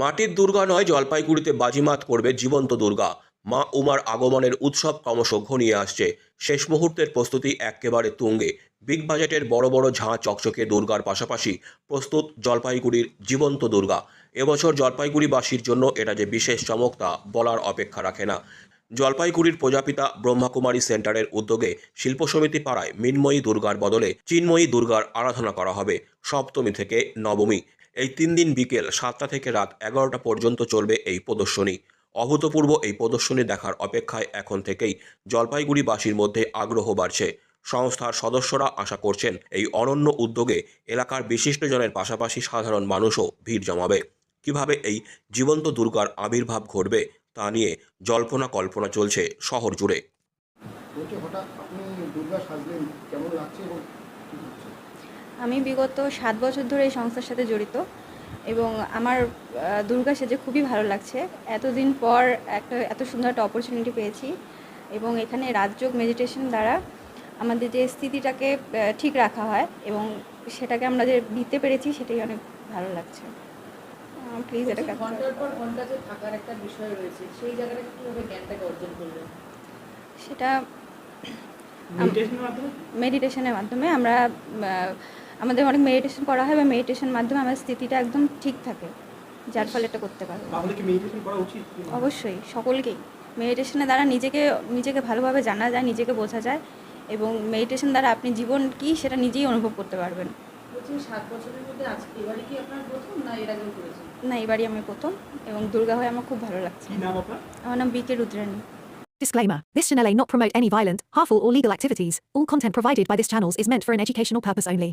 মাটির দুর্গা নয়, জলপাইগুড়িতে বাজিমাত করবে জীবন্ত দুর্গা। মা উমার আগমনের উৎসব ক্রমশ ঘনিয়ে আসছে। শেষ মুহূর্তের প্রস্তুতি একেবারে তুঙ্গে। বিগ বাজেটের বড় বড় ঝাঁ চকচকে দুর্গার পাশাপাশি প্রস্তুত জলপাইগুড়ির জীবন্ত দুর্গা। এবছর জলপাইগুড়িবাসীর জন্য এটা যে বিশেষ চমক তা বলার অপেক্ষা রাখে না। জলপাইগুড়ির প্রজাপিতা ব্রহ্মাকুমারী সেন্টারের উদ্যোগে শিল্প সমিতি পাড়ায় মিনময়ী দুর্গার বদলে চিন্ময়ী দুর্গার আরাধনা করা হবে সপ্তমী থেকে নবমী। এই তিন দিন বিকেল সাতটা থেকে রাত এগারোটা পর্যন্ত চলবে এই প্রদর্শনী। অভূতপূর্ব এই প্রদর্শনী দেখার অপেক্ষায় এখন থেকেই জলপাইগুড়িবাসীর মধ্যে আগ্রহ বাড়ছে। সংস্থার সদস্যরা আশা করছেন এই অনন্য উদ্যোগে এলাকার বিশিষ্টজনের পাশাপাশি সাধারণ মানুষও ভিড় জমাবে। কীভাবে এই জীবন্ত দুর্গার আবির্ভাব ঘটবে তা নিয়ে জল্পনা কল্পনা চলছে শহর জুড়ে। হঠাৎ আপনি দুর্গা সাজলেন, কেমন লাগছে আমি বিগত সাত বছর ধরে এই সংস্থার সাথে জড়িত এবং আমার দুর্গা সেজে খুবই ভালো লাগছে। এতদিন পর একটা এত সুন্দর একটা অপরচুনিটি পেয়েছি এবং এখানে রাজযোগ মেডিটেশন দ্বারা আমাদের যে স্থিতিটাকে ঠিক রাখা হয় এবং সেটাকে আমরা যে দিতে পেরেছি সেটাই অনেক ভালো লাগছে। প্লিজ এটা ঘণ্টার পর ঘণ্টা যে থাকার একটা বিষয় রয়েছে সেই জায়গাটা কীভাবে জ্ঞানটাকে অর্জন করলেন? সেটা মেডিটেশনের মাধ্যমে? আমরা আমাদের অনেক মেডিটেশন করা হয় বা মেডিটেশনের মাধ্যমে আমাদের স্থিতিটা একদম ঠিক থাকে যার ফলে এটা করতে পারব। তাহলে কি মেডিটেশন করা উচিত? অবশ্যই সকলকেই। মেডিটেশনের দ্বারা নিজেকে নিজেকে ভালোভাবে জানা যায় নিজেকে বোঝা যায় এবং মেডিটেশন দ্বারা আপনি জীবন কি সেটা নিজেই অনুভব করতে পারবেন। বলছি সাত বছরের মধ্যে আজকে এবারে কি আপনার প্রথম না এর আগেও করেছেন? না এবারই আমি প্রথম এবং দুর্গা হয়ে আমার খুব ভালো লাগছে। কি নাম আপনার? আমার নাম বিকে Rudrani Disclaimer This channel may not promote any violent, harmful, or legal activities. All content provided by this channel is meant for an educational purpose only.